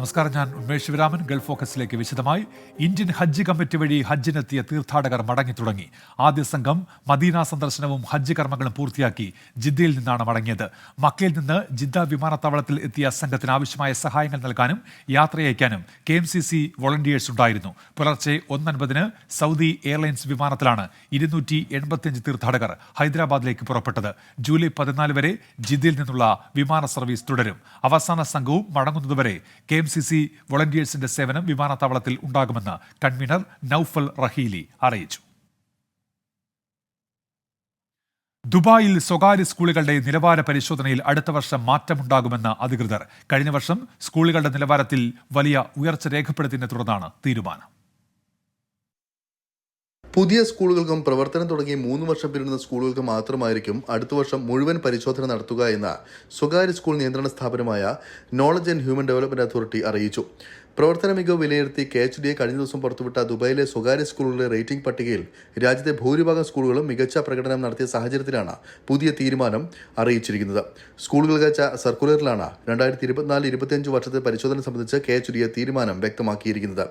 നമസ്കാരം ഞാൻ ഉമേഷ് ശിവരാമൻ ഗൾഫ് ഫോക്കസിലേക്ക് വിശദമായി. ഇന്ത്യൻ ഹജ്ജ് കമ്മിറ്റി വഴി ഹജ്ജിനെത്തിയ തീർത്ഥാടകർ മടങ്ങി തുടങ്ങി. ആദ്യ സംഘം മദീന സന്ദർശനവും ഹജ്ജ് കർമ്മങ്ങളും പൂർത്തിയാക്കി ജിദ്ദയിൽ നിന്നാണ് മടങ്ങിയത്. മക്കയിൽ നിന്ന് ജിദ്ദ വിമാനത്താവളത്തിൽ എത്തിയ സംഘത്തിന് ആവശ്യമായ സഹായങ്ങൾ നൽകാനും യാത്രയയക്കാനും K M C C volunteers ഉണ്ടായിരുന്നു. പുലർച്ചെ ഒന്നൻപതിന് സൗദി എയർലൈൻസ് വിമാനത്തിലാണ് ഇരുന്നൂറ്റി എൺപത്തിയഞ്ച് തീർത്ഥാടകർ ഹൈദരാബാദിലേക്ക് പുറപ്പെട്ടത്. ജൂലൈ പതിനാല് വരെ ജിദ്ദയിൽ നിന്നുള്ള വിമാന സർവീസ് തുടരും. അവസാന സംഘവും മടങ്ങുന്നതുവരെ കെ എം സി സി വോളണ്ടിയേഴ്സിന്റെ സേവനം വിമാനത്താവളത്തിൽ ഉണ്ടാകുമെന്ന് കൺവീനർ നൌഫൽ റഹീലി അറിയിച്ചു. ദുബായിൽ സ്വകാര്യ സ്കൂളുകളുടെ നിലവാര പരിശോധനയിൽ അടുത്ത വർഷം മാറ്റമുണ്ടാകുമെന്ന് അധികൃതർ. കഴിഞ്ഞ വർഷം സ്കൂളുകളുടെ നിലവാരത്തിൽ വലിയ ഉയർച്ച രേഖപ്പെടുത്തിയതിനെ തുടർന്നാണ് തീരുമാനം. പുതിയ സ്കൂളുകൾക്കും പ്രവർത്തനം തുടങ്ങി മൂന്ന് വർഷം പിന്നിടുന്ന സ്കൂളുകൾക്ക് മാത്രമായിരിക്കും അടുത്ത വർഷം മുഴുവൻ പരിശോധന നടത്തുക എന്ന് സ്വകാര്യ സ്കൂൾ നിയന്ത്രണ സ്ഥാപനമായ knowledge and human development authority അറിയിച്ചു. പ്രവർത്തന മികവ് വിലയിരുത്തി കെ എച്ച് ഡിയെ കഴിഞ്ഞ ദിവസം പുറത്തുവിട്ട ദുബായിലെ സ്വകാര്യ സ്കൂളുകളുടെ റേറ്റിംഗ് പട്ടികയിൽ രാജ്യത്തെ ഭൂരിഭാഗം സ്കൂളുകളും മികച്ച പ്രകടനം നടത്തിയ സാഹചര്യത്തിലാണ് പുതിയ തീരുമാനം അറിയിച്ചിരിക്കുന്നത്. സ്കൂളുകൾ അയച്ച സർക്കുലറിലാണ് രണ്ടായിരത്തി ഇരുപത്തിനാല് ഇരുപത്തിയഞ്ച് വർഷത്തെ പരിശോധന സംബന്ധിച്ച് കെ എച്ച് ഡിയെ തീരുമാനം വ്യക്തമാക്കിയിരിക്കുന്നത്.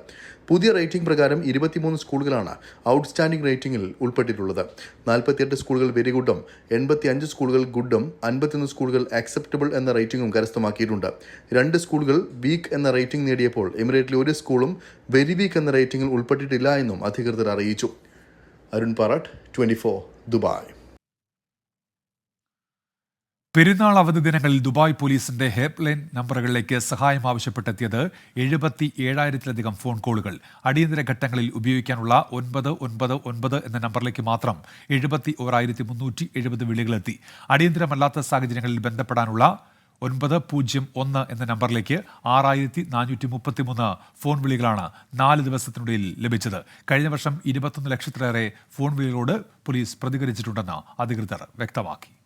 പുതിയ റേറ്റിംഗ് പ്രകാരം ഇരുപത്തിമൂന്ന് സ്കൂളുകളാണ് ഔട്ട്സ്റ്റാൻഡിംഗ് റേറ്റിംഗിൽ ഉൾപ്പെട്ടിട്ടുള്ളത്. നാൽപ്പത്തിയെട്ട് സ്കൂളുകൾ വെരി ഗുഡും എൺപത്തി അഞ്ച് സ്കൂളുകൾ ഗുഡും അൻപത്തിയൊന്ന് സ്കൂളുകൾ അക്സെപ്റ്റബിൾ എന്ന റേറ്റിംഗും കരസ്ഥമാക്കിയിട്ടുണ്ട്. രണ്ട് സ്കൂളുകൾ വീക്ക് എന്ന റേറ്റിംഗ് നേടിയപ്പോൾ എമിറേറ്റിലെ ഒരു സ്കൂളും വെരി വീക്ക് എന്ന റേറ്റിംഗിൽ ഉൾപ്പെട്ടിട്ടില്ല എന്നും അധികൃതർ അറിയിച്ചു. Arun Parat twenty Dubai. പെരുന്നാൾ അവധി ദിനങ്ങളിൽ ദുബായ് പോലീസിന്റെ ഹെൽപ്പ് ലൈൻ നമ്പറുകളിലേക്ക് സഹായം ആവശ്യപ്പെട്ടെത്തിയത് എഴുപത്തി ഏഴായിരത്തിലധികം ഫോൺ കോളുകൾ. അടിയന്തര ഘട്ടങ്ങളിൽ ഉപയോഗിക്കാനുള്ള ഒൻപത് ഒൻപത് ഒൻപത് എന്ന നമ്പറിലേക്ക് മാത്രം എഴുപത്തി ഓരായിരത്തി മുന്നൂറ്റി എഴുപത് വിളികളെത്തി. അടിയന്തരമല്ലാത്ത സാഹചര്യങ്ങളിൽ ബന്ധപ്പെടാനുള്ള ഒൻപത് പൂജ്യം ഒന്ന് എന്ന നമ്പറിലേക്ക് ആറായിരത്തി നാനൂറ്റി മുപ്പത്തിമൂന്ന് ഫോൺ വിളികളാണ് നാല് ദിവസത്തിനുള്ളിൽ ലഭിച്ചത്. കഴിഞ്ഞ വർഷം ഇരുപത്തൊന്ന് ലക്ഷത്തിലേറെ ഫോൺ വിളികളോട് പോലീസ് പ്രതികരിച്ചിട്ടുണ്ടെന്ന് അധികൃതർ വ്യക്തമാക്കി.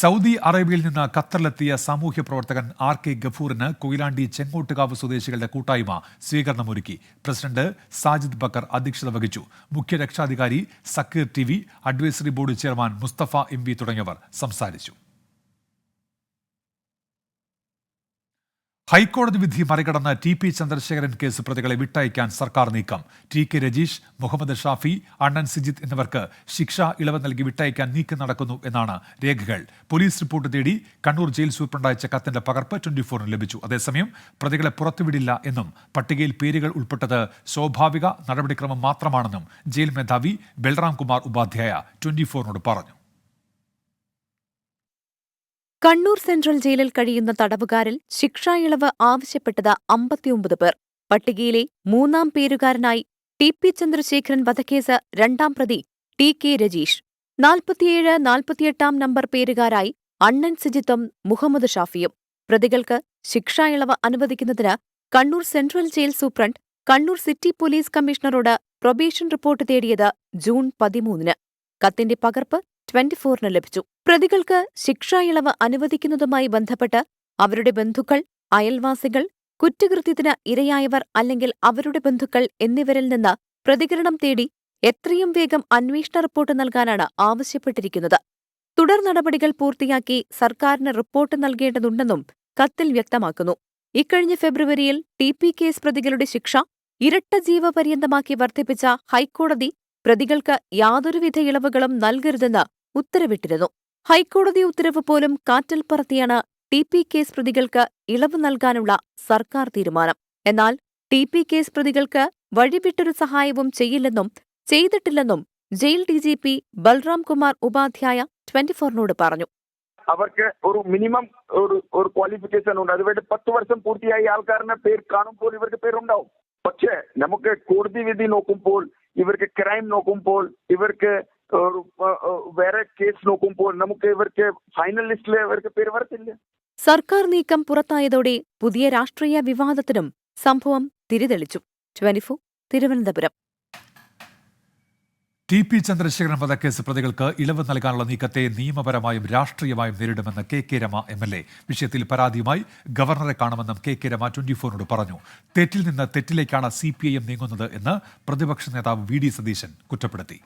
സൗദി അറേബ്യയിൽ നിന്ന് ഖത്തറിലെത്തിയ സാമൂഹ്യ പ്രവർത്തകൻ ആർ കെ ഗഫൂറിന് കൊയിലാണ്ടി ചെങ്ങോട്ടുകാവ് സ്വദേശികളുടെ കൂട്ടായ്മ സ്വീകരണമൊരുക്കി. പ്രസിഡന്റ് സാജിദ് ബക്കർ അധ്യക്ഷത വഹിച്ചു. മുഖ്യ രക്ഷാധികാരി Zakir T advisory board chairman Mustafa M തുടങ്ങിയവർ സംസാരിച്ചു. ഹൈക്കോടതി വിധി മറികടന്ന് ടി പി ചന്ദ്രശേഖരൻ കേസ് പ്രതികളെ വിട്ടയക്കാൻ സർക്കാർ നീക്കം. ടി കെ രജീഷ് മുഹമ്മദ് ഷാഫി അണ്ണൻ സിജിത്ത് എന്നിവർക്ക് ശിക്ഷ ഇളവ് നൽകി വിട്ടയക്കാൻ നീക്കം നടക്കുന്നു എന്നാണ് രേഖകൾ. പോലീസ് റിപ്പോർട്ട് തേടി കണ്ണൂർ ജയിൽ സൂപ്രണ്ട് അയച്ച കത്തിന്റെ പകർപ്പ് ട്വന്റി ഫോറിന് ലഭിച്ചു. അതേസമയം പ്രതികളെ പുറത്തുവിടില്ല എന്നും പട്ടികയിൽ പേരുകൾ ഉൾപ്പെട്ടത് സ്വാഭാവിക നടപടിക്രമം മാത്രമാണെന്നും ജയിൽ മേധാവി ബൽറാം കുമാർ ഉപാധ്യായ ട്വന്റി ഫോറിനോട് പറഞ്ഞു. കണ്ണൂർ സെൻട്രൽ ജയിലിൽ കഴിയുന്ന തടവുകാരിൽ ശിക്ഷാ ഇളവ് ആവശ്യപ്പെട്ടത് അമ്പത്തിയൊമ്പത് പേർ. പട്ടികയിലെ മൂന്നാം പേരുകാരനായി ടി പി ചന്ദ്രശേഖരൻ വധക്കേസ് രണ്ടാം പ്രതി ടി കെ രജീഷ്. നാൽപ്പത്തിയേഴ് നാൽപ്പത്തിയെട്ടാം നമ്പർ പേരുകാരായി അണ്ണൻ സിജിത്തും മുഹമ്മദ് ഷാഫിയും. പ്രതികൾക്ക് ശിക്ഷാ ഇളവ് അനുവദിക്കുന്നതിന് Kannur central jail superintendent Kannur city police കമ്മീഷണറോട് probation report തേടിയത് ജൂൺ പതിമൂന്നിന്. കത്തിന്റെ പകർപ്പ് ട്വന്റിഫോറിന് ലഭിച്ചു. പ്രതികൾക്ക് ശിക്ഷാ ഇളവ് അനുവദിക്കുന്നതുമായി ബന്ധപ്പെട്ട് അവരുടെ ബന്ധുക്കൾ അയൽവാസികൾ കുറ്റകൃത്യത്തിന് ഇരയായവർ അല്ലെങ്കിൽ അവരുടെ ബന്ധുക്കൾ എന്നിവരിൽ നിന്ന് പ്രതികരണം തേടി എത്രയും വേഗം അന്വേഷണ റിപ്പോർട്ട് നൽകാനാണ് ആവശ്യപ്പെട്ടിരിക്കുന്നത്. തുടർ നടപടികൾ പൂർത്തിയാക്കി സർക്കാരിന് റിപ്പോർട്ട് നൽകേണ്ടതുണ്ടെന്നും കത്തിൽ വ്യക്തമാക്കുന്നു. ഇക്കഴിഞ്ഞ ഫെബ്രുവരിയിൽ ടി പി കേസ് പ്രതികളുടെ ശിക്ഷ ഇരട്ട ജീവപര്യന്തമാക്കി വർദ്ധിപ്പിച്ച ഹൈക്കോടതി പ്രതികൾക്ക് യാതൊരുവിധ ഇളവുകളും നൽകരുതെന്ന് ഉത്തരവിട്ടിരുന്നു. ഹൈക്കോടതി ഉത്തരവ് പോലും കാറ്റൽ പറത്തിയാണ് ടി പി കേസ് പ്രതികൾക്ക് ഇളവ് നൽകാനുള്ള സർക്കാർ തീരുമാനം. എന്നാൽ ടി പി കേസ് പ്രതികൾക്ക് വഴിവിട്ടൊരു സഹായവും ചെയ്യില്ലെന്നും ചെയ്തിട്ടില്ലെന്നും jail D G P Balram Kumar Upadhyay ട്വന്റിഫോറിനോട് പറഞ്ഞു. അവർക്ക് ഒരു മിനിമം ഒരു ഒരു ക്വാളിഫിക്കേഷൻ ഉണ്ട്. അതുവേണ്ടി പത്ത് വർഷം പൂർത്തിയായി ആൾക്കാരുടെ പേര് കാണുമ്പോൾ ഇവർക്ക് പേരുണ്ടാവും. പക്ഷേ നമുക്ക് കോടതി വിധി നോക്കുമ്പോൾ ഇവർക്ക് ക്രൈം നോക്കുമ്പോൾ ഇവർക്ക് വേറെ കേസ് നോക്കുമ്പോൾ നമുക്ക് ഇവർക്ക് ഫൈനൽ ഇവർക്ക് പേര് വരത്തില്ല സർക്കാർ നീക്കം പുറത്തായതോടെ പുതിയ രാഷ്ട്രീയ വിവാദത്തിനും സംഭവം തിരിതെളിച്ചു. Twenty four Thiruvananthapuram. T P Chandrasekharan വധക്കേസ് പ്രതികൾക്ക് ഇളവ് നൽകാനുള്ള നീക്കത്തെ നിയമപരമായും രാഷ്ട്രീയമായും നേരിടുമെന്ന് K K Rema M L A. വിഷയത്തിൽ പരാതിയുമായി ഗവർണറെ കാണുമെന്നും കെ കെ രമ ട്വന്റി ഫോറിനോട് പറഞ്ഞു. തെറ്റിൽ നിന്ന് തെറ്റിലേക്കാണ് സി പി ഐ എം നീങ്ങുന്നത് എന്ന് പ്രതിപക്ഷ നേതാവ് വി ഡി സതീശൻ കുറ്റപ്പെടുത്തി.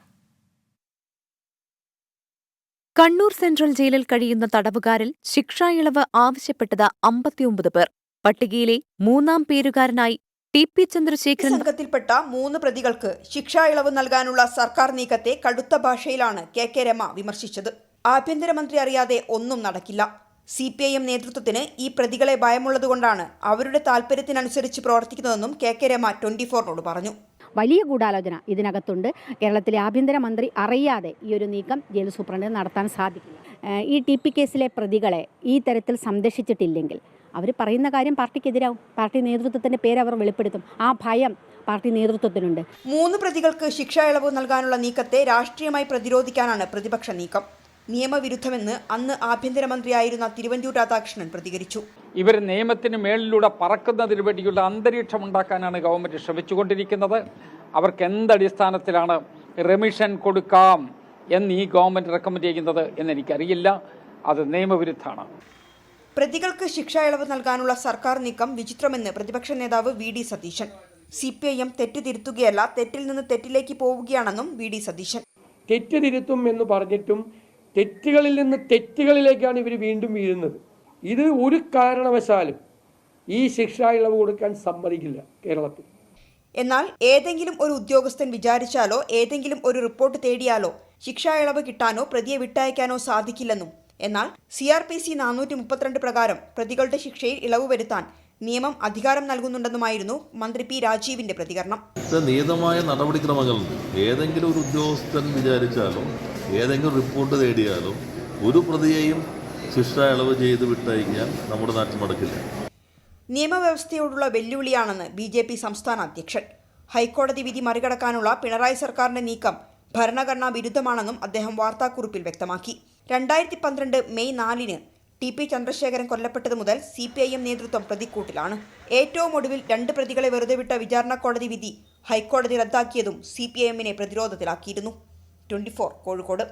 കണ്ണൂർ സെൻട്രൽ ജയിലിൽ കഴിയുന്ന തടവുകാരിൽ ശിക്ഷാ ഇളവ് ആവശ്യപ്പെട്ടത് അമ്പത്തിയൊമ്പത് പേർ. പട്ടികയിലെ മൂന്നാം പേരുകാരനായി ടി പി ചന്ദ്രശേഖരൻ സംഘത്തിൽപ്പെട്ട മൂന്ന് പ്രതികൾക്ക് ശിക്ഷാ ഇളവ് നൽകാനുള്ള സർക്കാർ നീക്കത്തെ കടുത്ത ഭാഷയിലാണ് കെ കെ രമ വിമർശിച്ചത്. ആഭ്യന്തരമന്ത്രി അറിയാതെ ഒന്നും നടക്കില്ല. സി പി ഐ എം നേതൃത്വത്തിന് ഈ പ്രതികളെ ഭയമുള്ളതുകൊണ്ടാണ് അവരുടെ താൽപര്യത്തിനനുസരിച്ച് പ്രവർത്തിക്കുന്നതെന്നും കെ കെ രമ ട്വന്റി ഫോറിനോട് പറഞ്ഞു. വലിയ ഗൂഢാലോചന ഇതിനകത്തുണ്ട്. കേരളത്തിലെ ആഭ്യന്തരമന്ത്രി അറിയാതെ ഈ ഒരു നീക്കം ജയിൽ സൂപ്രണ്ടിന് നടത്താൻ സാധിക്കില്ല. ഈ ടി പി കേസിലെ പ്രതികളെ ഈ തരത്തിൽ സംരക്ഷിച്ചിട്ടില്ലെങ്കിൽ അവർ പറയുന്ന കാര്യം പാർട്ടിക്കെതിരാവും. പാർട്ടി നേതൃത്വത്തിന്റെ പേര് അവർ വെളിപ്പെടുത്തും. ആ ഭയം പാർട്ടി നേതൃത്വത്തിനുണ്ട്. മൂന്ന് പ്രതികൾക്ക് ശിക്ഷ ഇളവ് നൽകാനുള്ള നീക്കത്തെ രാഷ്ട്രീയമായി പ്രതിരോധിക്കാനാണ് പ്രതിപക്ഷ നീക്കം. നിയമവിരുദ്ധമെന്ന് അന്ന് ആഭ്യന്തരമന്ത്രിയായിരുന്ന തിരുവഞ്ചൂർ രാധാകൃഷ്ണൻ പ്രതികരിച്ചു. ഇവർ നിയമത്തിന് മേളിലൂടെ പറക്കുന്നതിന് വേണ്ടിയുള്ള അന്തരീക്ഷം ഉണ്ടാക്കാനാണ് ഗവൺമെന്റ് ശ്രമിച്ചുകൊണ്ടിരിക്കുന്നത്. അവർക്ക് എന്തടിസ്ഥാനത്തിലാണ് റെമിഷൻ കൊടുക്കാം എന്ന് ഈ ഗവൺമെന്റ് റെക്കമെൻഡ് ചെയ്യുന്നത് എന്നെനിക്കറിയില്ല. അത് നിയമവിരുദ്ധമാണ്. പ്രതികൾക്ക് ശിക്ഷ ഇളവ് നൽകാനുള്ള സർക്കാർ നീക്കം വിചിത്രമെന്ന് പ്രതിപക്ഷ നേതാവ് V D Satheesan. C P I M തെറ്റ് തിരുത്തുകയല്ല തെറ്റിൽ നിന്ന് തെറ്റിലേക്ക് പോവുകയാണെന്നും വി ഡി സതീശൻ. തെറ്റ് തിരുത്തും എന്ന് പറഞ്ഞിട്ടും തെറ്റുകളിൽ നിന്ന് തെറ്റുകളിലേക്കാണ് ഇവർ വീണ്ടും വീഴുന്നത്. ഇത് ഒരു കാരണവശാലും ഈ ശിക്ഷ ഇളവ് കൊടുക്കാൻ സമ്മതിക്കില്ല കേരളത്തിൽ. എന്നാൽ ഏതെങ്കിലും ഒരു ഉദ്യോഗസ്ഥൻ വിചാരിച്ചാലോ ഏതെങ്കിലും ഒരു റിപ്പോർട്ട് തേടിയാലോ ശിക്ഷാ ഇളവ് കിട്ടാനോ പ്രതിയെ വിട്ടയക്കാനോ സാധിക്കില്ലെന്നും. എന്നാൽ സി ആർ പി സി നാനൂറ്റി മുപ്പത്തിരണ്ട് പ്രകാരം പ്രതികളുടെ ശിക്ഷയിൽ ഇളവ് വരുത്താൻ നിയമം അധികാരം നൽകുന്നുണ്ടെന്നുമായിരുന്നു മന്ത്രി പി രാജീവിന്റെ പ്രതികരണം. ഇത് നിയതമായ നടപടിക്രമങ്ങളുണ്ട് ഏതെങ്കിലും ഒരു ഉദ്യോഗസ്ഥൻ വിചാരിച്ചാലും ഏതെങ്കിലും റിപ്പോർട്ട് തേടിയാലും ഒരു പ്രതിയെയും ശിക്ഷ ഇളവ് ചെയ്ത് വിട്ടയക്കാൻ നമ്മുടെ നാട്ടിൽ നടക്കില്ല നിയമവ്യവസ്ഥയോടുള്ള വെല്ലുവിളിയാണെന്ന് ബി ജെ പി സംസ്ഥാന അധ്യക്ഷൻ. ഹൈക്കോടതി വിധി മറികടക്കാനുള്ള പിണറായി സർക്കാരിന്റെ നീക്കം ഭരണഘടനാ വിരുദ്ധമാണെന്നും അദ്ദേഹം വാർത്താക്കുറിപ്പിൽ വ്യക്തമാക്കി. രണ്ടായിരത്തി പന്ത്രണ്ട് മെയ് നാലിന് ടി പി ചന്ദ്രശേഖരൻ കൊല്ലപ്പെട്ടത് മുതൽ സി പി ഐ എം നേതൃത്വം പ്രതിക്കൂട്ടിലാണ്. ഏറ്റവും ഒടുവിൽ രണ്ട് പ്രതികളെ വെറുതെ വിട്ട വിചാരണ കോടതി വിധി ഹൈക്കോടതി റദ്ദാക്കിയതും സി പി ഐ എമ്മിനെ പ്രതിരോധത്തിലാക്കിയിരുന്നു. Twenty four Kozhikode.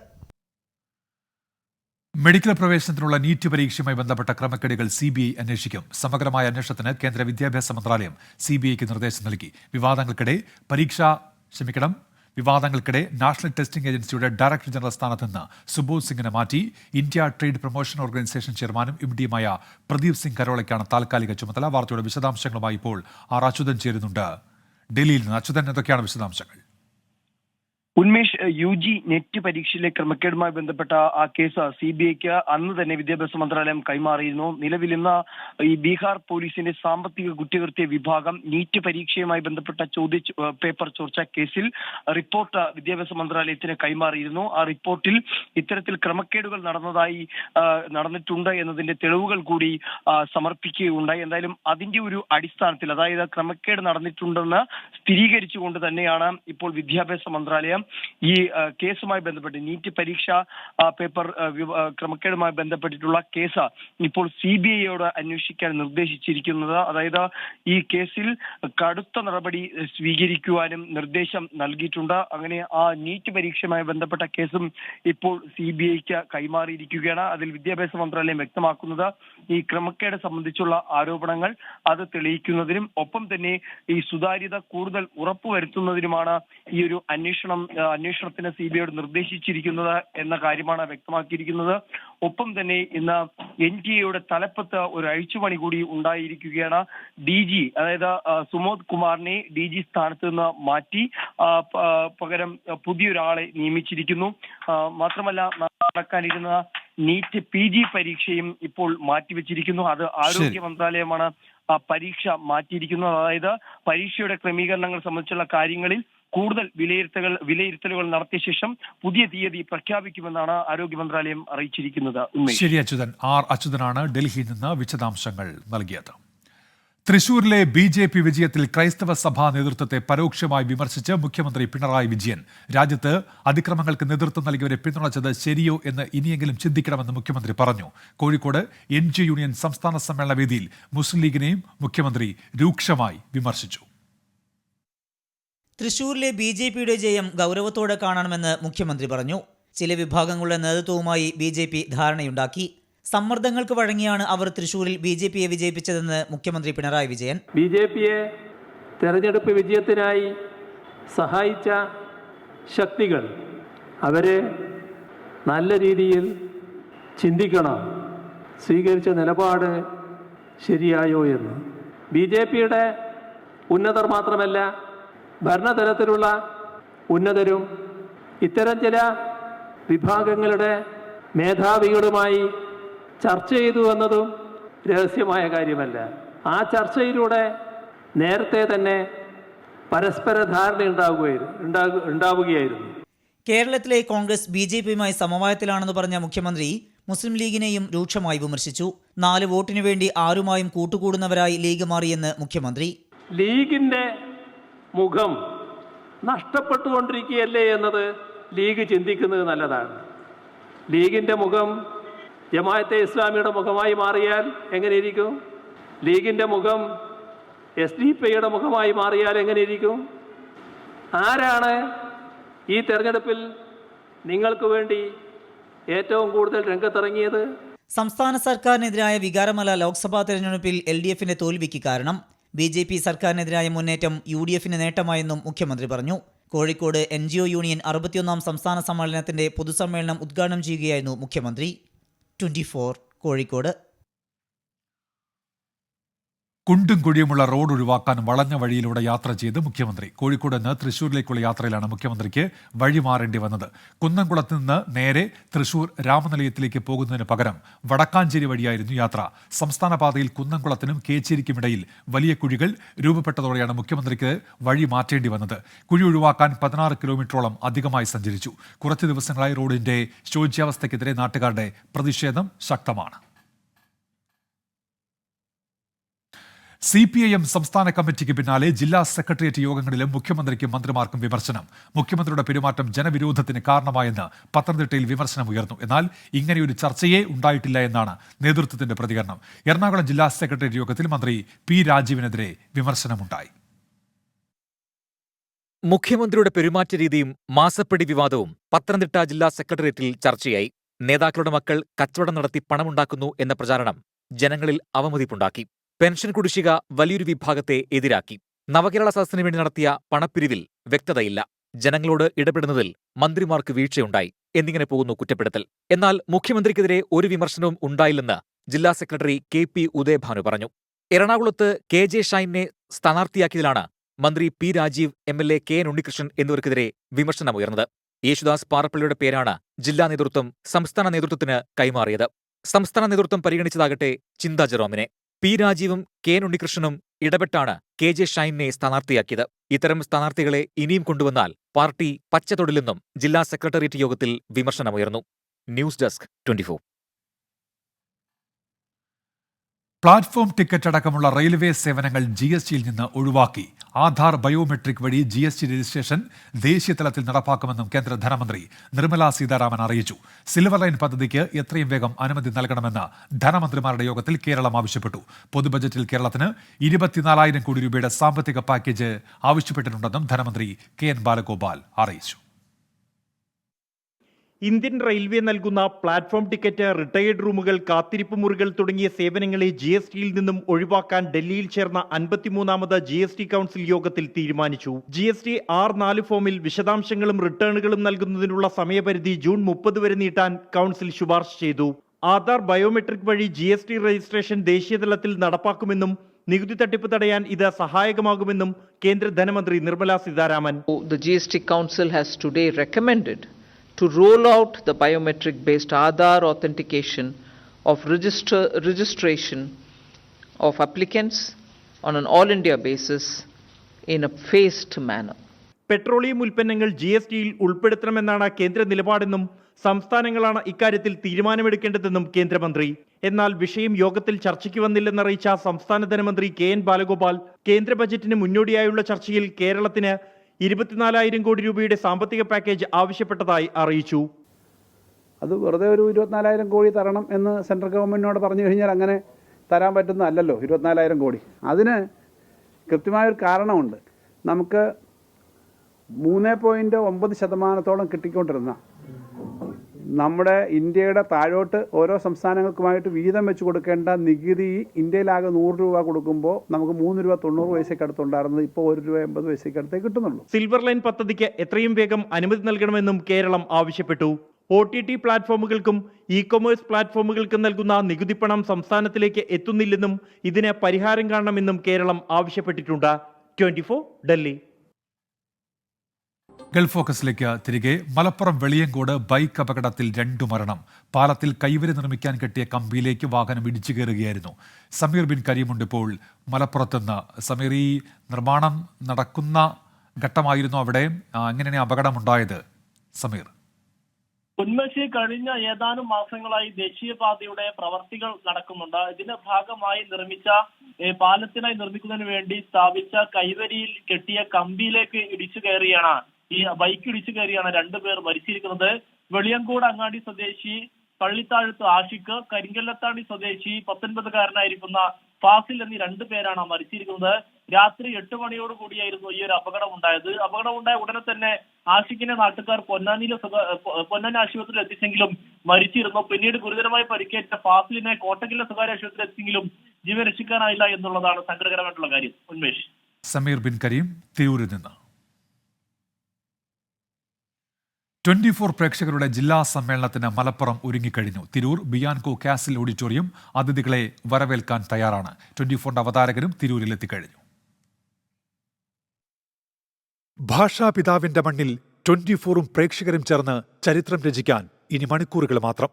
മെഡിക്കൽ പ്രവേശനത്തിനുള്ള നീറ്റ് പരീക്ഷയുമായി ബന്ധപ്പെട്ട ക്രമക്കേടുകൾ സി ബി ഐ അന്വേഷിക്കും. സമഗ്രമായ അന്വേഷണത്തിന് കേന്ദ്ര വിദ്യാഭ്യാസ മന്ത്രാലയം സി ബി ഐക്ക് നിർദ്ദേശം നൽകി. വിവാദങ്ങൾക്കിടെ പരീക്ഷ ക്ഷമിക്കണം വിവാദങ്ങൾക്കിടെ നാഷണൽ ടെസ്റ്റിംഗ് ഏജൻസിയുടെ ഡയറക്ടർ ജനറൽ സ്ഥാനത്ത് നിന്ന് സുബോധ് സിംഗിനെ മാറ്റി. ഇന്ത്യ ട്രേഡ് പ്രൊമോഷൻ ഓർഗനൈസേഷൻ ചെയർമാനും എം ഡിയുമായ പ്രദീപ് സിംഗ് കരോളയ്ക്കാണ് താൽക്കാലിക ചുമതല. വാർത്തയുടെ വിശദാംശങ്ങളുമായി ഇപ്പോൾ ആർ അച്യുതൻ ചേരുന്നുണ്ട്. ഡൽഹിയിൽ നിന്ന് അച്യുതൻ എന്തൊക്കെയാണ് വിശദാംശങ്ങൾ? ഉന്മേഷ് യു ജി നെറ്റ് പരീക്ഷയിലെ ക്രമക്കേടുമായി ബന്ധപ്പെട്ട ആ കേസ് സി ബി ഐക്ക് അന്ന് തന്നെ വിദ്യാഭ്യാസ മന്ത്രാലയം കൈമാറിയിരുന്നു. നിലവിൽ ഇന്ന് ഈ ബീഹാർ പോലീസിന്റെ സാമ്പത്തിക കുറ്റകൃത്യ വിഭാഗം നീറ്റ് പരീക്ഷയുമായി ബന്ധപ്പെട്ട ചോദ്യ പേപ്പർ ചോർച്ച കേസിൽ റിപ്പോർട്ട് വിദ്യാഭ്യാസ മന്ത്രാലയത്തിന് കൈമാറിയിരുന്നു. ആ റിപ്പോർട്ടിൽ ഇത്തരത്തിൽ ക്രമക്കേടുകൾ നടന്നതായി നടന്നിട്ടുണ്ട് എന്നതിന്റെ തെളിവുകൾ കൂടി സമർപ്പിക്കുകയുണ്ടായി. എന്തായാലും അതിന്റെ ഒരു അടിസ്ഥാനത്തിൽ അതായത് ക്രമക്കേട് നടന്നിട്ടുണ്ടെന്ന് സ്ഥിരീകരിച്ചുകൊണ്ട് തന്നെയാണ് ഇപ്പോൾ വിദ്യാഭ്യാസ മന്ത്രാലയം ഈ കേസുമായി ബന്ധപ്പെട്ട് നീറ്റ് പരീക്ഷ പേപ്പർ ക്രമക്കേടുമായി ബന്ധപ്പെട്ടിട്ടുള്ള കേസ് ഇപ്പോൾ സി ബി ഐയോട് അന്വേഷിക്കാൻ നിർദ്ദേശിച്ചിരിക്കുന്നത്. അതായത് ഈ കേസിൽ കടുത്ത നടപടി സ്വീകരിക്കുവാനും നിർദ്ദേശം നൽകിയിട്ടുണ്ട്. അങ്ങനെ ആ നീറ്റ് പരീക്ഷയുമായി ബന്ധപ്പെട്ട കേസും ഇപ്പോൾ സി ബി ഐക്ക് കൈമാറിയിരിക്കുകയാണ്. അതിൽ വിദ്യാഭ്യാസ മന്ത്രാലയം വ്യക്തമാക്കുന്നത് ഈ ക്രമക്കേട് സംബന്ധിച്ചുള്ള ആരോപണങ്ങൾ അത് തെളിയിക്കുന്നതിനും ഒപ്പം തന്നെ ഈ സുതാര്യത കൂടുതൽ ഉറപ്പുവരുത്തുന്നതിനുമാണ് ഈ ഒരു അന്വേഷണം അന്വേഷണത്തിന് സി ബി ഐയോട് നിർദ്ദേശിച്ചിരിക്കുന്നത് എന്ന കാര്യമാണ് വ്യക്തമാക്കിയിരിക്കുന്നത്. ഒപ്പം തന്നെ ഇന്ന് എൻ ടി എയുടെ തലപ്പത്ത് ഒരു അഴിച്ചുപണി കൂടി ഉണ്ടായിരിക്കുകയാണ്. ഡി ജി അതായത് സുമോദ് കുമാറിനെ ഡി ജി സ്ഥാനത്ത് നിന്ന് മാറ്റി പകരം പുതിയൊരാളെ നിയമിച്ചിരിക്കുന്നു. മാത്രമല്ല നടക്കാനിരുന്ന നീറ്റ് പി ജി പരീക്ഷയും ഇപ്പോൾ മാറ്റിവെച്ചിരിക്കുന്നു. അത് ആരോഗ്യ മന്ത്രാലയമാണ് പരീക്ഷ മാറ്റിയിരിക്കുന്നത്. അതായത് പരീക്ഷയുടെ ക്രമീകരണങ്ങൾ സംബന്ധിച്ചുള്ള കാര്യങ്ങളിൽ കൂടുതൽ വിലയിരുത്തകൾ വിലയിരുത്തലുകൾ നടത്തിയ ശേഷം പുതിയ തീയതി പ്രഖ്യാപിക്കുമെന്നാണ് ആരോഗ്യ മന്ത്രാലയം അറിയിച്ചിരിക്കുന്നത് ശരി അച്യുതൻ. ആർ. അച്യുതനാണ് ഡൽഹിയിൽ നിന്ന് വിശദാംശങ്ങൾ നൽകിയത്. തൃശൂരിലെ ബി ജെ പി വിജയത്തിൽ ക്രൈസ്തവ സഭാ നേതൃത്വത്തെ പരോക്ഷമായി വിമർശിച്ച് മുഖ്യമന്ത്രി പിണറായി വിജയൻ. രാജ്യത്ത് അതിക്രമങ്ങൾക്ക് നേതൃത്വം നൽകിയവരെ പിന്തുണച്ചത് ശരിയോ എന്ന് ഇനിയെങ്കിലും ചിന്തിക്കണമെന്ന് മുഖ്യമന്ത്രി പറഞ്ഞു. കോഴിക്കോട് എൻ യൂണിയൻ സംസ്ഥാന സമ്മേളന വേദിയിൽ മുസ്ലിം ലീഗിനെയും മുഖ്യമന്ത്രി രൂക്ഷമായി വിമർശിച്ചു. തൃശൂരിലെ ബി ജെ പിയുടെ ജയം ഗൗരവത്തോടെ കാണണമെന്ന് മുഖ്യമന്ത്രി പറഞ്ഞു. ചില വിഭാഗങ്ങളുടെ നേതൃത്വവുമായി ബി ജെ പി ധാരണയുണ്ടാക്കി. സമ്മർദ്ദങ്ങൾക്ക് വഴങ്ങിയാണ് അവർ തൃശൂരിൽ ബി ജെ പിയെ വിജയിപ്പിച്ചതെന്ന് മുഖ്യമന്ത്രി പിണറായി വിജയൻ. ബി ജെ പിയെ തെരഞ്ഞെടുപ്പ് വിജയത്തിനായി സഹായിച്ച ശക്തികൾ അവരെ നല്ല രീതിയിൽ ചിന്തിക്കണം സ്വീകരിച്ച നിലപാട് ശരിയായോ എന്ന്. ബി ജെ പിയുടെ ഉന്നതർ മാത്രമല്ല ഭരണതലത്തിലുള്ള ഉന്നതരും ഇത്തരം ചില വിഭാഗങ്ങളുടെ മേധാവികളുമായി ചർച്ച ചെയ്തു എന്നതും രഹസ്യമായ കാര്യമല്ല. ആ ചർച്ചയിലൂടെ നേരത്തെ തന്നെ പരസ്പര ധാരണ ഉണ്ടാവുകയായിരുന്നു ഉണ്ടാകു- ഉണ്ടാവുകയായിരുന്നു. കേരളത്തിലെ കോൺഗ്രസ് ബി ജെ പിയുമായി സമവായത്തിലാണെന്ന് പറഞ്ഞ മുഖ്യമന്ത്രി മുസ്ലിം ലീഗിനെയും രൂക്ഷമായി വിമർശിച്ചു. നാല് വോട്ടിനു വേണ്ടി ആരുമായും കൂട്ടുകൂടുന്നവരായി ലീഗ് മാറിയെന്ന് മുഖ്യമന്ത്രി. ലീഗിന്റെ മുഖം നഷ്ടപ്പെട്ടുകൊണ്ടിരിക്കുകയല്ലേ എന്നത് ലീഗ് ചിന്തിക്കുന്നത് നല്ലതാണ്. ലീഗിന്റെ മുഖം ജമാഅത്തെ ഇസ്ലാമിയുടെ മുഖമായി മാറിയാൽ എങ്ങനെയിരിക്കും? ലീഗിന്റെ മുഖം എസ് ഡി പി യുടെ മുഖമായി മാറിയാൽ എങ്ങനെയിരിക്കും? ആരാണ് ഈ തെരഞ്ഞെടുപ്പിൽ നിങ്ങൾക്ക് വേണ്ടി ഏറ്റവും കൂടുതൽ രംഗത്തിറങ്ങിയത്? സംസ്ഥാന സർക്കാരിനെതിരായ വികാരമല ലോക്സഭാ തെരഞ്ഞെടുപ്പിൽ എൽ ഡി എഫിന്റെ തോൽവിക്ക് കാരണം. ബി ജെ പി സർക്കാരിനെതിരായ മുന്നേറ്റം യു ഡി എഫിന് നേട്ടമായെന്നും മുഖ്യമന്ത്രി പറഞ്ഞു. Kozhikode N G O union അറുപത്തിയൊന്നാം സംസ്ഥാന സമ്മേളനത്തിന്റെ പൊതുസമ്മേളനം ഉദ്ഘാടനം ചെയ്യുകയായിരുന്നു മുഖ്യമന്ത്രി. ട്വന്റി കോഴിക്കോട്. കുണ്ടും കുഴിയുമുള്ള റോഡ് ഒഴിവാക്കാൻ വളഞ്ഞ വഴിയിലൂടെ യാത്ര ചെയ്ത് മുഖ്യമന്ത്രി. കോഴിക്കോട് നിന്ന് തൃശൂരിലേക്കുള്ള യാത്രയിലാണ് മുഖ്യമന്ത്രിക്ക് വഴി മാറേണ്ടി വന്നത്. കുന്നംകുളത്ത് നിന്ന് നേരെ തൃശൂർ രാമനിലയത്തിലേക്ക് പോകുന്നതിന് പകരം വടക്കാഞ്ചേരി വഴിയായിരുന്നു യാത്ര. സംസ്ഥാന പാതയിൽ കുന്നംകുളത്തിനും കേച്ചേരിക്കുമിടയിൽ വലിയ കുഴികൾ രൂപപ്പെട്ടതോടെയാണ് മുഖ്യമന്ത്രിക്ക് വഴി മാറ്റേണ്ടി വന്നത്. കുഴി ഒഴിവാക്കാൻ പതിനാറ് കിലോമീറ്ററോളം അധികമായി സഞ്ചരിച്ചു. കുറച്ച് ദിവസങ്ങളായി റോഡിന്റെ ശോച്യാവസ്ഥയ്ക്കെതിരെ നാട്ടുകാരുടെ പ്രതിഷേധം ശക്തമാണ്. സി പി ഐ എം സംസ്ഥാന കമ്മിറ്റിക്ക് പിന്നാലെ ജില്ലാ സെക്രട്ടേറിയറ്റ് യോഗങ്ങളിലും മുഖ്യമന്ത്രിക്കും മന്ത്രിമാർക്കും വിമർശനം. മുഖ്യമന്ത്രിയുടെ പെരുമാറ്റം ജനവിരോധത്തിന് കാരണമായെന്ന് പത്തനംതിട്ടയിൽ വിമർശനം ഉയർന്നു. എന്നാൽ ഇങ്ങനെയൊരു ചർച്ചയേ ഉണ്ടായിട്ടില്ല എന്നാണ് നേതൃത്വത്തിന്റെ പ്രതികരണം. എറണാകുളം ജില്ലാ സെക്രട്ടേറിയറ്റ് യോഗത്തിൽ മന്ത്രി പി രാജീവിനെതിരെ വിമർശനമുണ്ടായി. മുഖ്യമന്ത്രിയുടെ പെരുമാറ്റ രീതിയും മാസപ്പടി വിവാദവും പത്തനംതിട്ട ജില്ലാ സെക്രട്ടേറിയറ്റിൽ ചർച്ചയായി. നേതാക്കളുടെ മക്കൾ കച്ചവടം നടത്തി പണമുണ്ടാക്കുന്നു എന്ന പ്രചാരണം ജനങ്ങളിൽ അവമതിപ്പുണ്ടാക്കി. പെൻഷൻ കുടിശ്ശിക വലിയൊരു വിഭാഗത്തെ എതിരാക്കി. നവകേരള സദസ്സിന് വേണ്ടി നടത്തിയ പണപ്പിരിവിൽ വ്യക്തതയില്ല. ജനങ്ങളോട് ഇടപെടുന്നതിൽ മന്ത്രിമാർക്ക് വീഴ്ചയുണ്ടായി. എന്നിങ്ങനെ പോകുന്നു കുറ്റപ്പെടുത്തൽ. എന്നാൽ മുഖ്യമന്ത്രിക്കെതിരെ ഒരു വിമർശനവും ഉണ്ടായില്ലെന്ന് ജില്ലാ സെക്രട്ടറി കെ പി ഉദയഭാനു പറഞ്ഞു. എറണാകുളത്ത് കെ ജെ ഷൈനെ സ്ഥാനാർത്ഥിയാക്കിയതിലാണ് മന്ത്രി P Rajeev M L A K N Unnikrishnan എന്നിവർക്കെതിരെ വിമർശനമുയർന്നത് യേശുദാസ് പാറപ്പള്ളിയുടെ പേരാണ് ജില്ലാ നേതൃത്വം സംസ്ഥാന നേതൃത്വത്തിന് കൈമാറിയത്. സംസ്ഥാന നേതൃത്വം പരിഗണിച്ചതാകട്ടെ ചിന്താ ജെറോമിനെ. പി രാജീവും കെ ഉണ്ണികൃഷ്ണനും ഇടപെട്ടാണ് കെ ജെ ഷൈനെ സ്ഥാനാർത്ഥിയാക്കിയത്. ഇത്തരം സ്ഥാനാർത്ഥികളെ ഇനിയും കൊണ്ടുവന്നാൽ പാർട്ടി പച്ചതൊടില്ലെന്നും ജില്ലാ സെക്രട്ടേറിയറ്റ് യോഗത്തിൽ വിമർശനമുയർന്നു. News desk twenty four platform ticket അടക്കമുള്ള റെയിൽവേ സേവനങ്ങൾ ജി എസ് ടിയിൽ നിന്ന് ഒഴിവാക്കി. ആധാർ ബയോമെട്രിക് വഴി ജി എസ് ടി രജിസ്ട്രേഷൻ ദേശീയ തലത്തിൽ നടപ്പാക്കുമെന്നും കേന്ദ്ര ധനമന്ത്രി നിർമ്മല സീതാരാമൻ അറിയിച്ചു. സിൽവർ ലൈൻ പദ്ധതിക്ക് എത്രയും വേഗം അനുമതി നൽകണമെന്ന് ധനമന്ത്രിമാരുടെ യോഗത്തിൽ കേരളം ആവശ്യപ്പെട്ടു. പൊതുബജറ്റിൽ കേരളത്തിന് ഇരുപത്തിനാലായിരം കോടി രൂപയുടെ സാമ്പത്തിക പാക്കേജ് ആവശ്യപ്പെട്ടിട്ടുണ്ടെന്നും ധനമന്ത്രി കെ എൻ ബാലഗോപാൽ അറിയിച്ചു. ഇന്ത്യൻ റെയിൽവേ നൽകുന്ന പ്ലാറ്റ്ഫോം ടിക്കറ്റ് റിട്ടയേർഡ് റൂമുകൾ കാത്തിരിപ്പ് മുറികൾ തുടങ്ങിയ സേവനങ്ങളെ ജി എസ് ടിയിൽ നിന്നും ഒഴിവാക്കാൻ ഡൽഹിയിൽ ചേർന്ന അൻപത്തിമൂന്നാമത് ജി എസ് ടി കൗൺസിൽ യോഗത്തിൽ തീരുമാനിച്ചു. ജി എസ് ടി ആർ നാല് ഫോമിൽ വിശദാംശങ്ങളും റിട്ടേണുകളും നൽകുന്നതിനുള്ള സമയപരിധി ജൂൺ മുപ്പത് വരെ നീട്ടാൻ കൗൺസിൽ ശുപാർശ ചെയ്തു. ആധാർ ബയോമെട്രിക് വഴി ജി എസ് ടി രജിസ്ട്രേഷൻ ദേശീയതലത്തിൽ നടപ്പാക്കുമെന്നും നികുതി തട്ടിപ്പ് തടയാൻ ഇത് സഹായകമാകുമെന്നും കേന്ദ്ര ധനമന്ത്രി Nirmala Sitharaman. The GST Council has today recommended to roll out the biometric based Aadhaar authentication of register, registration of applicants on an all India basis in a phased manner. Petroleum ഉൽപ്പന്നങ്ങൾ G S ടിയിൽ ഉൾപ്പെടുത്തണമെന്നാണ് കേന്ദ്ര നിലപാടെന്നും സംസ്ഥാനങ്ങളാണ് ഇക്കാര്യത്തിൽ തീരുമാനമെടുക്കേണ്ടതെന്നും കേന്ദ്രമന്ത്രി എന്നാൽ വിഷയം യോഗത്തിൽ ചർച്ചയ്ക്ക് വന്നില്ലെന്നറിയിച്ച സംസ്ഥാന ധനമന്ത്രി കെ എൻ ബാലഗോപാൽ കേന്ദ്ര ബജറ്റിന് മുന്നോടിയായുള്ള ചർച്ചയിൽ കേരളത്തിന് ഇരുപത്തിനാലായിരം കോടി രൂപയുടെ സാമ്പത്തിക പാക്കേജ് ആവശ്യപ്പെട്ടതായി അറിയിച്ചു. അത് വെറുതെ ഒരു ഇരുപത്തിനാലായിരം കോടി തരണം എന്ന് സെൻട്രൽ ഗവൺമെന്റിനോട് പറഞ്ഞു കഴിഞ്ഞാൽ അങ്ങനെ തരാൻ പറ്റുന്നതല്ലല്ലോ ഇരുപത്തിനാലായിരം കോടി. അതിന് കൃത്യമായൊരു കാരണമുണ്ട്. നമുക്ക് മൂന്ന് പോയിന്റ് ഒമ്പത് ശതമാനത്തോളം കിട്ടിക്കൊണ്ടിരുന്ന നമ്മുടെ ഇന്ത്യയുടെ താഴോട്ട് ഓരോ സംസ്ഥാനങ്ങൾക്കുമായിട്ട് വീതം വെച്ച് കൊടുക്കേണ്ട നികുതി ഇന്ത്യയിലാകെ നൂറ് രൂപ കൊടുക്കുമ്പോൾ നമുക്ക് മൂന്ന് രൂപ തൊണ്ണൂറ് പൈസയ്ക്ക് അടുത്തുണ്ടായിരുന്നത് ഇപ്പോൾ ഒരു രൂപ എൺപത് പൈസയ്ക്ക് അടുത്തേ കിട്ടുന്നുള്ളൂ. സിൽവർ ലൈൻ പദ്ധതിക്ക് എത്രയും വേഗം അനുമതി നൽകണമെന്നും കേരളം ആവശ്യപ്പെട്ടു. ഒ ടി ടി പ്ലാറ്റ്ഫോമുകൾക്കും ഇ കൊമേഴ്സ് പ്ലാറ്റ്ഫോമുകൾക്കും നൽകുന്ന നികുതി പണം സംസ്ഥാനത്തിലേക്ക് എത്തുന്നില്ലെന്നും ഇതിന് പരിഹാരം കാണണമെന്നും കേരളം ആവശ്യപ്പെട്ടിട്ടുണ്ട്. ട്വന്റി ഡൽഹി. ഗൾഫ് ഫോക്കസിലേക്ക് തിരികെ മലപ്പുറം വെളിയങ്കോട് ബൈക്ക് അപകടത്തിൽ രണ്ടു മരണം. പാലത്തിൽ കൈവരി നിർമ്മിക്കാൻ കെട്ടിയ കമ്പിയിലേക്ക് വാഹനം ഇടിച്ചു കയറുകയായിരുന്നു. സമീർ ബിൻ കരീമുണ്ട് ഇപ്പോൾ മലപ്പുറത്തുനിന്ന് സമീർ ഈ നിർമ്മാണം നടക്കുന്ന ഘട്ടമായിരുന്നു അവിടെ. എങ്ങനെയാണ് അപകടം അപകടമുണ്ടായത്? സമീർ. ഉന്മേഷി കഴിഞ്ഞ ഏതാനും മാസങ്ങളായി ദേശീയപാതയുടെ പ്രവർത്തികൾ നടക്കുന്നുണ്ട്. ഇതിന്റെ ഭാഗമായി നിർമ്മിച്ച പാലത്തിനായി നിർമ്മിക്കുന്നതിന് വേണ്ടി സ്ഥാപിച്ച കൈവരിയിൽ കെട്ടിയ കമ്പിയിലേക്ക് ഇടിച്ചു കയറിയാണ് ഈ ബൈക്ക് ഇടിച്ചു കയറിയാണ് രണ്ടുപേർ മരിച്ചിരിക്കുന്നത്. വെളിയങ്കോട് അങ്ങാടി സ്വദേശി പള്ളിത്താഴത്ത് ആഷിഖ് കരിങ്കല്ലത്താണി സ്വദേശി പത്തൊൻപതുകാരനായിരിക്കുന്ന ഫാസിൽ എന്നീ രണ്ടു പേരാണ് മരിച്ചിരിക്കുന്നത്. രാത്രി എട്ട് മണിയോട് കൂടിയായിരുന്നു ഈ ഒരു അപകടം ഉണ്ടായത് അപകടം ഉണ്ടായ ഉടനെ തന്നെ ആഷിഖിനെ നാട്ടുകാർ പൊന്നാനിയിലെ പൊന്നാനി ആശുപത്രിയിൽ എത്തിച്ചെങ്കിലും മരിച്ചിരുന്നു. പിന്നീട് ഗുരുതരമായി പരിക്കേറ്റ ഫാസിലിനെ കോട്ടക്കിലെ സ്വകാര്യ ആശുപത്രിയിൽ എത്തിച്ചെങ്കിലും ജീവൻ രക്ഷിക്കാനായില്ല എന്നുള്ളതാണ് സങ്കടകരമായിട്ടുള്ള കാര്യം. ഉന്മേഷ്. സമീർ ബിൻ കരീം തിരൂരിൽ നിന്ന്. ട്വന്റി ഫോർ പ്രേക്ഷകരുടെ ജില്ലാ സമ്മേളനത്തിന് മലപ്പുറം ഒരുങ്ങിക്കഴിഞ്ഞു. തിരൂർ ബിയാൻകോ കാസിൽ ഓഡിറ്റോറിയം അതിഥികളെ വരവേൽക്കാൻ തയ്യാറാണ്. ട്വന്റി ഫോറിന്റെ അവതാരകരും തിരൂരിൽ എത്തിക്കഴിഞ്ഞു ഭാഷാപിതാവിന്റെ മണ്ണിൽ ട്വന്റി ഫോറും പ്രേക്ഷകരും ചേർന്ന് ചരിത്രം രചിക്കാൻ ഇനി മണിക്കൂറുകൾ മാത്രം.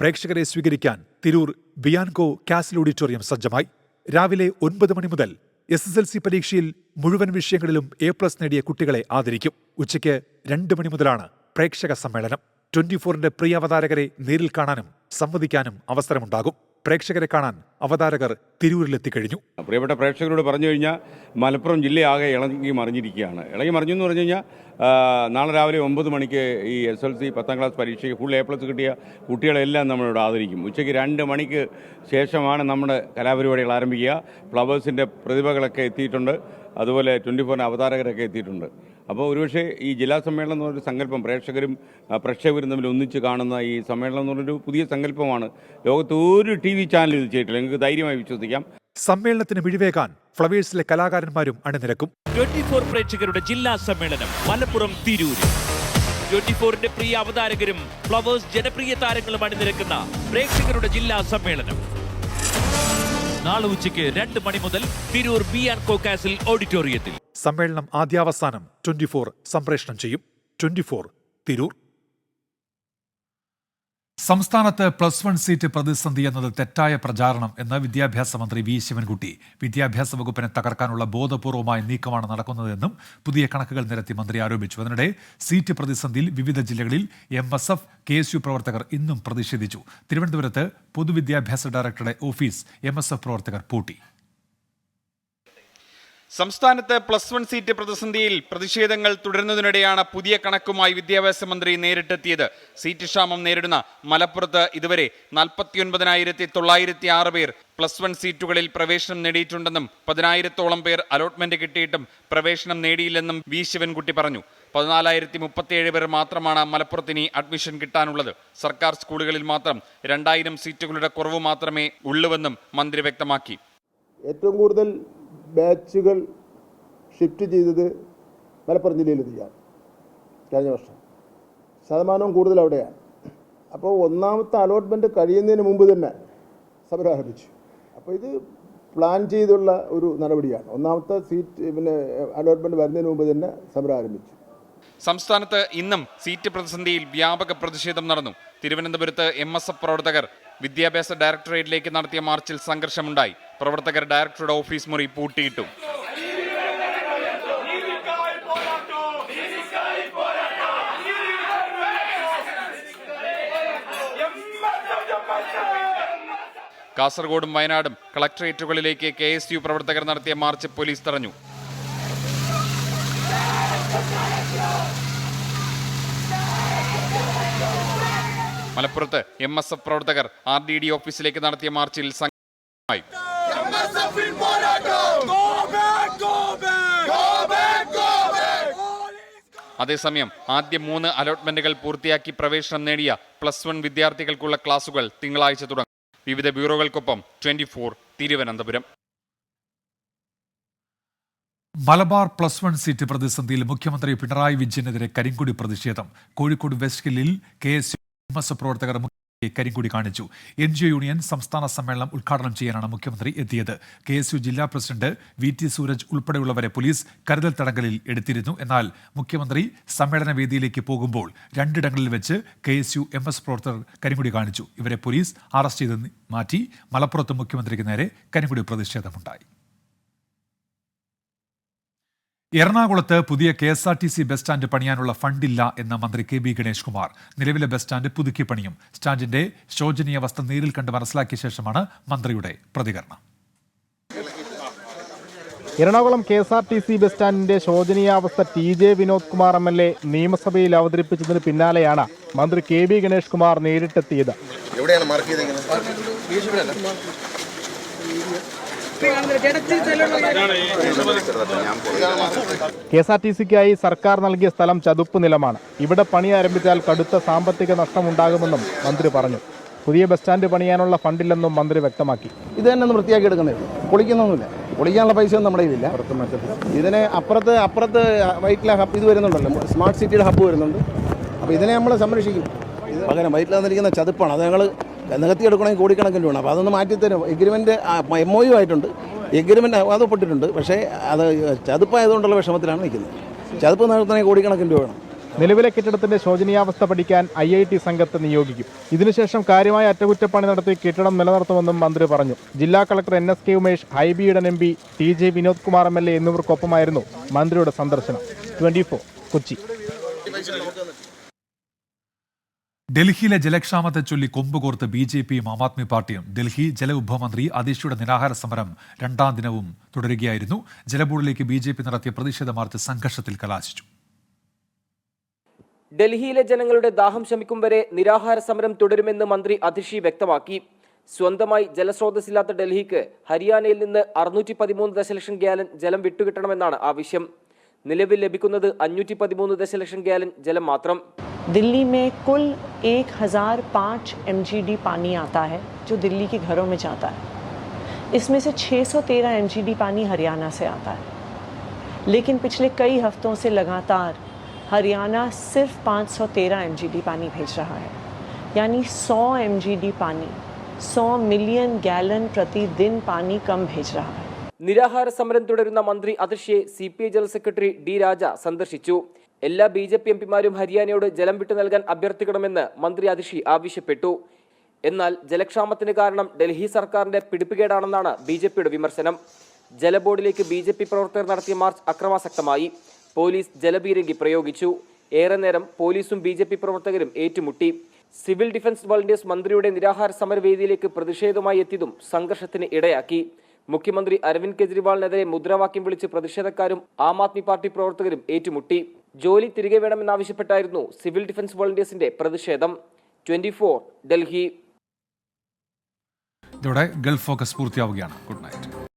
പ്രേക്ഷകരെ സ്വീകരിക്കാൻ തിരൂർ ബിയാൻകോ കാസിൽ ഓഡിറ്റോറിയം സജ്ജമായി. രാവിലെ ഒൻപത് മണി മുതൽ എസ് എസ് എൽ സി പരീക്ഷയിൽ മുഴുവൻ വിഷയങ്ങളിലും എ പ്ലസ് നേടിയ കുട്ടികളെ ആദരിക്കും. ഉച്ചയ്ക്ക് രണ്ട് മണി മുതലാണ് പ്രേക്ഷക സമ്മേളനം ട്വന്റി ഫോറിന്റെ പ്രിയ അവതാരകരെ നേരിൽ കാണാനും സംവദിക്കാനും അവസരമുണ്ടാകും. പ്രേക്ഷകരെ കാണാൻ അവതാരകർ തിരൂരിലെത്തിക്കഴിഞ്ഞു. പ്രിയപ്പെട്ട പ്രേക്ഷകരോട് പറഞ്ഞു കഴിഞ്ഞാൽ മലപ്പുറം ജില്ലയാകെ ഇളകി മറിഞ്ഞിരിക്കുകയാണ്. ഇളകി മറിഞ്ഞു എന്ന് പറഞ്ഞു കഴിഞ്ഞാൽ നാളെ രാവിലെ ഒമ്പത് മണിക്ക് ഈ എസ് എൽ സി പത്താം ക്ലാസ് പരീക്ഷയ്ക്ക് ഫുൾ എ പ്ലസ് കിട്ടിയ കുട്ടികളെല്ലാം നമ്മളിവിടെ ആദരിക്കും. ഉച്ചയ്ക്ക് രണ്ട് മണിക്ക് ശേഷമാണ് നമ്മുടെ കലാപരിപാടികൾ ആരംഭിക്കുക. ഫ്ലവേഴ്സിന്റെ പ്രതിഭകളൊക്കെ എത്തിയിട്ടുണ്ട്. അതുപോലെ ട്വന്റി ഫോറിന്റെ അവതാരകരൊക്കെ എത്തിയിട്ടുണ്ട്. അപ്പോൾ ഒരുപക്ഷെ ഈ ജില്ലാ സമ്മേളനം എന്ന് പറഞ്ഞൊരു സങ്കല്പം പ്രേക്ഷകരും പ്രേക്ഷകരും തമ്മിൽ ഒന്നിച്ച് കാണുന്ന ഈ സമ്മേളനം എന്ന് പറഞ്ഞൊരു പുതിയ സങ്കല്പമാണ്. ലോകത്ത് ഒരു ടി വി ചാനൽ ഇത് ചെയ്തിട്ടില്ല. നിങ്ങൾക്ക് ധൈര്യമായി വിശ്വസിക്കാം. സമ്മേളനത്തിന് മിഴിവേകാൻ ഫ്ലവേഴ്സിലെ കലാകാരന്മാരും അണിനിരക്കും. ട്വന്റി ഫോർ പ്രേക്ഷകരുടെ ജില്ലാ സമ്മേളനം മലപ്പുറം തിരൂരിൽ. ട്വന്റി ഫോറിന്റെ പ്രിയ അവതാരകരും ഫ്ലവേഴ്സ് ജനപ്രിയ താരങ്ങളും അണിനിരക്കുന്ന പ്രേക്ഷകരുടെ ജില്ലാ സമ്മേളനം. നാളെ ഉച്ചയ്ക്ക് രണ്ട് മണി മുതൽ തിരൂർ ബി ആൻഡ് കോക്കാസിൽ ഓഡിറ്റോറിയത്തിൽ. സമ്മേളനം ആദ്യാവസാനം ട്വന്റി ഫോർ സംപ്രേഷണം ചെയ്യും. Twenty four Tirur. സംസ്ഥാനത്ത് പ്ലസ് വൺ സീറ്റ് പ്രതിസന്ധി എന്നത് തെറ്റായ പ്രചാരണം എന്ന് വിദ്യാഭ്യാസ മന്ത്രി വി ശിവൻകുട്ടി. വിദ്യാഭ്യാസ വകുപ്പിനെ തകർക്കാനുള്ള ബോധപൂർവമായ നീക്കമാണ് നടക്കുന്നതെന്നും പുതിയ കണക്കുകൾ നിരത്തി മന്ത്രി ആരോപിച്ചു. അതിനിടെ സീറ്റ് പ്രതിസന്ധിയിൽ വിവിധ ജില്ലകളിൽ M S F K S U പ്രവർത്തകർ ഇന്നും പ്രതിഷേധിച്ചു. തിരുവനന്തപുരത്ത് പൊതുവിദ്യാഭ്യാസ ഡയറക്ടറുടെ ഓഫീസ് എം എസ് എഫ് പ്രവർത്തകർ പൂട്ടി. സംസ്ഥാനത്ത് പ്ലസ് വൺ സീറ്റ് പ്രതിസന്ധിയിൽ പ്രതിഷേധങ്ങൾ തുടരുന്നതിനിടെയാണ് പുതിയ കണക്കുമായി വിദ്യാഭ്യാസ മന്ത്രി നേരിട്ടെത്തിയത്. സീറ്റ് ക്ഷാമം നേരിടുന്ന മലപ്പുറത്ത് ഇതുവരെ നാൽപ്പത്തിയൊൻപതിനായിരത്തി തൊള്ളായിരത്തി ആറ് പേർ പ്ലസ് വൺ സീറ്റുകളിൽ പ്രവേശനം നേടിയിട്ടുണ്ടെന്നും പതിനായിരത്തോളം പേർ അലോട്ട്മെന്റ് കിട്ടിയിട്ടും പ്രവേശനം നേടിയില്ലെന്നും വി ശിവൻകുട്ടി പറഞ്ഞു. പതിനാലായിരത്തി മുപ്പത്തിയേഴ് പേർ മാത്രമാണ് മലപ്പുറത്തിന് അഡ്മിഷൻ കിട്ടാനുള്ളത്. സർക്കാർ സ്കൂളുകളിൽ മാത്രം രണ്ടായിരം സീറ്റുകളുടെ കുറവ് മാത്രമേ ഉള്ളൂവെന്നും മന്ത്രി വ്യക്തമാക്കി. ഏറ്റവും കൂടുതൽ ബാച്ചുകൾ ഷിഫ്റ്റ് ചെയ്തത് മലപ്പുറം ജില്ലയിൽ ചെയ്യാം കഴിഞ്ഞ വർഷം. ശതമാനവും കൂടുതൽ അവിടെയാണ്. അപ്പോൾ ഒന്നാമത്തെ അലോട്ട്മെന്റ് കഴിയുന്നതിന് മുമ്പ് തന്നെ സമരം ആരംഭിച്ചു. അപ്പോൾ ഇത് പ്ലാൻ ചെയ്തുള്ള ഒരു നടപടിയാണ്. ഒന്നാമത്തെ സീറ്റ് പിന്നെ അലോട്ട്മെന്റ് വരുന്നതിന് മുമ്പ് തന്നെ സമരം ആരംഭിച്ചു. സംസ്ഥാനത്ത് ഇന്നും സീറ്റ് പ്രതിസന്ധിയിൽ വ്യാപക പ്രതിഷേധം നടന്നു. തിരുവനന്തപുരത്ത് എം പ്രവർത്തകർ വിദ്യാഭ്യാസ ഡയറക്ടറേറ്റിലേക്ക് നടത്തിയ മാർച്ചിൽ സംഘർഷമുണ്ടായി. പ്രവർത്തകർ ഡയറക്ടറുടെ ഓഫീസ് മുറി പൂട്ടിയിട്ടു. കാസർഗോഡും വയനാടും കളക്ടറേറ്റുകളിലേക്ക് കെ പ്രവർത്തകർ നടത്തിയ മാർച്ച് പോലീസ് തടഞ്ഞു. മലപ്പുറത്ത് എം എസ് എഫ് പ്രവർത്തകർ ആർ ഡി ഡി ഓഫീസിലേക്ക് നടത്തിയ മാർച്ചിൽ അതേസമയം ആദ്യ മൂന്ന് അലോട്ട്മെന്റുകൾ പൂർത്തിയാക്കി പ്രവേശനം നേടിയ പ്ലസ് വൺ വിദ്യാർത്ഥികൾക്കുള്ള ക്ലാസുകൾ തിങ്കളാഴ്ച തുടങ്ങും. വിവിധ ബ്യൂറോകൾക്കൊപ്പം twenty four Thiruvananthapuram. Malabar plus one seat പ്രതിസന്ധിയിൽ മുഖ്യമന്ത്രി പിണറായി വിജയനെതിരെ കരിങ്കുടി പ്രതിഷേധം. കോഴിക്കോട് വെസ്റ്റ് ഹില്ലിൽ കെ. എസ്. എം എസ് പ്രവർത്തകർ മുഖ്യമന്ത്രിയെ കാണിച്ചു. എൻ ജി യൂണിയൻ സംസ്ഥാന സമ്മേളനം ഉദ്ഘാടനം ചെയ്യാനാണ് മുഖ്യമന്ത്രി എത്തിയത്. കെ എസ് യു ജില്ലാ പ്രസിഡന്റ് വി ടി സൂരജ് ഉൾപ്പെടെയുള്ളവരെ പോലീസ് കരുതൽ തടങ്കലിൽ എടുത്തിരുന്നു. എന്നാൽ മുഖ്യമന്ത്രി സമ്മേളന വേദിയിലേക്ക് പോകുമ്പോൾ രണ്ടിടങ്ങളിൽ വെച്ച് K S U M S പ്രവർത്തകർ കരിങ്കുടി കാണിച്ചു. ഇവരെ പോലീസ് അറസ്റ്റ് ചെയ്ത് മാറ്റി. മലപ്പുറത്ത് മുഖ്യമന്ത്രിക്ക് നേരെ കരിങ്കുടി പ്രതിഷേധമുണ്ടായി. എറണാകുളത്ത് പുതിയ K S R T C bus stand പണിയാനുള്ള ഫണ്ടില്ല എന്ന മന്ത്രി കെ ബി ഗണേഷ് കുമാർ. നിലവിലെ ബസ് സ്റ്റാൻഡ് പുതുക്കി പണിയും. സ്റ്റാൻഡിന്റെ ശോചനീയാവസ്ഥ നേരിൽ കണ്ട് മനസ്സിലാക്കിയ ശേഷമാണ് മന്ത്രിയുടെ പ്രതികരണം. Ernakulam K S R T C bus സ്റ്റാൻഡിന്റെ ശോചനീയാവസ്ഥ T J Vinod Kumar M L A നിയമസഭയിൽ അവതരിപ്പിച്ചതിന് പിന്നാലെയാണ് മന്ത്രി കെ ബി ഗണേഷ് കുമാർ നേരിട്ടെത്തിയത്. എവിടെയാണ് mark K S R T സിക്കായി സർക്കാർ നൽകിയ സ്ഥലം ചതുപ്പ് നിലമാണ്. ഇവിടെ പണി ആരംഭിച്ചാൽ കടുത്ത സാമ്പത്തിക നഷ്ടമുണ്ടാകുമെന്നും മന്ത്രി പറഞ്ഞു. പുതിയ ബസ് സ്റ്റാൻഡ് പണിയാനുള്ള ഫണ്ടില്ലെന്നും മന്ത്രി വ്യക്തമാക്കി. ഇത് തന്നെ ഒന്ന് വൃത്തിയാക്കി എടുക്കുന്നില്ല പൊളിക്കുന്നൊന്നുമില്ല. പൊളിക്കാനുള്ള പൈസയൊന്നും നമ്മുടെ കയ്യിലില്ല. ഇതിന് അപ്പുറത്ത് അപ്പുറത്ത് വൈറ്റില ഹബ് ഇത് വരുന്നുണ്ടല്ലോ. സ്മാർട്ട് സിറ്റിയുടെ ഹബ്ബ് വരുന്നുണ്ട്. അപ്പോൾ ഇതിനെ നമ്മൾ സംരക്ഷിക്കും. പകരം വൈറ്റില വന്നിരിക്കുന്ന ചതുപ്പാണ്. അത് ഞങ്ങൾ നികത്തിയെടുക്കണമെങ്കിൽ കോടിക്കണക്കിന് വേണം അപ്പോൾ അതൊന്ന് മാറ്റിത്തരും. എഗ്രിമെന്റ് എം ഒ യു ആയിട്ടുണ്ട്. എഗ്രിമെന്റ് അത് പക്ഷേ അത് ചതുപ്പായതുകൊണ്ടുള്ള വിഷമത്തിലാണ് നിൽക്കുന്നത്. ചതുപ്പ് നികത്തണമെങ്കിൽ കോടിക്കണക്കിന് വേണം. നിലവിലെ കെട്ടിടത്തിന്റെ ശോചനീയാവസ്ഥ പഠിക്കാൻ ഐ ഐ ടി സംഘത്തെ നിയോഗിക്കും. ഇതിനുശേഷം കാര്യമായ അറ്റകുറ്റപ്പണി നടത്തി കെട്ടിടം നിലനിർത്തുമെന്നും മന്ത്രി പറഞ്ഞു. ജില്ലാ collector N S K Umesh ഹൈബിയുടെ M P T J Vinod Kumar M L A എന്നിവർക്കൊപ്പമായിരുന്നു മന്ത്രിയുടെ സന്ദർശനം. ട്വന്റി കൊച്ചി. ഡൽഹിയിലെ ജലക്ഷാമത്തെ ചൊല്ലി കൊമ്പുകോർത്ത് ബി ജെ പിയും ആം ആദ്മി പാർട്ടിയും ഡൽഹി ജലവിഭവ മന്ത്രി അതീഷിയുടെ നിരാഹാര സമരം രണ്ടാം ദിനവും തുടരുകയായിരുന്നു. ജലബോർഡിലേക്ക് ബി ജെ പി നടത്തിയ പ്രതിഷേധ മാർച്ച് സംഘർഷത്തിൽ കലാശിച്ചു. ഡൽഹിയിലെ ജനങ്ങളുടെ ദാഹം ശമിക്കും വരെ നിരാഹാര സമരം തുടരുമെന്ന് മന്ത്രി അതിഷി വ്യക്തമാക്കി. സ്വന്തമായി ജലസ്രോതസ്സില്ലാത്ത ഡൽഹിക്ക് ഹരിയാനയിൽ നിന്ന് അറുന്നൂറ്റി പതിമൂന്ന് ദശലക്ഷം ഗ്യാലൻ ജലം വിട്ടുകിട്ടണമെന്നാണ് ആവശ്യം. നിലവിൽ ലഭിക്കുന്നത് അഞ്ഞൂറ്റി പതിമൂന്ന് ദശലക്ഷം ഗ്യാലൻ ജലം മാത്രം. दिल्ली में कुल एक हज़ार पाँच एम पानी आता है जो दिल्ली के घरों में जाता है इसमें से 613 एम पानी हरियाणा से आता है लेकिन पिछले कई हफ्तों से लगातार हरियाणा सिर्फ 513 एम पानी भेज रहा है यानी 100 एम पानी 100 मिलियन गैलन प्रतिदिन पानी कम भेज रहा है നിരാഹാര സമരം തുടരുന്ന മന്ത്രി അതിഷിയെ C P I general secretary D Raja സന്ദർശിച്ചു എല്ലാ ബി ജെ പി എംപിമാരും ഹരിയാനയോട് ജലം വിട്ടു നൽകാൻ അഭ്യർത്ഥിക്കണമെന്ന് മന്ത്രി അതിഷി ആവശ്യപ്പെട്ടു. എന്നാൽ ജലക്ഷാമത്തിന് കാരണം ഡൽഹി സർക്കാരിന്റെ പിടിപ്പുകേടാണെന്നാണ് ബി ജെ പിയുടെ വിമർശനം. ജലബോർഡിലേക്ക് ബി ജെ പി പ്രവർത്തകർ നടത്തിയ മാർച്ച് അക്രമാസക്തമായി. പോലീസ് ജലപീരങ്കി പ്രയോഗിച്ചു. ഏറെ നേരം പോലീസും ബി ജെ പി പ്രവർത്തകരും ഏറ്റുമുട്ടി. സിവിൽ ഡിഫൻസ് വോളണ്ടിയേഴ്സ് മന്ത്രിയുടെ നിരാഹാര സമരവേദിയിലേക്ക് പ്രതിഷേധവുമായി എത്തിയതും സംഘർഷത്തിന് ഇടയാക്കി. മുഖ്യമന്ത്രി അരവിന്ദ് കെജ്രിവാളിനെതിരെ മുദ്രാവാക്യം വിളിച്ച് പ്രതിഷേധക്കാരും ആം ആദ്മി പാർട്ടി പ്രവർത്തകരും ഏറ്റുമുട്ടി. ജോലി തിരികെ വേണമെന്നാവശ്യപ്പെട്ടായിരുന്നു സിവിൽ ഡിഫൻസ് വോളണ്ടിയേഴ്സിന്റെ പ്രതിഷേധം. ട്വന്റി ഡൽഹി. ഇതോടെ ഗൾഫ് ഫോക്കസ് പൂർത്തിയാവുകയാണ്. Good night.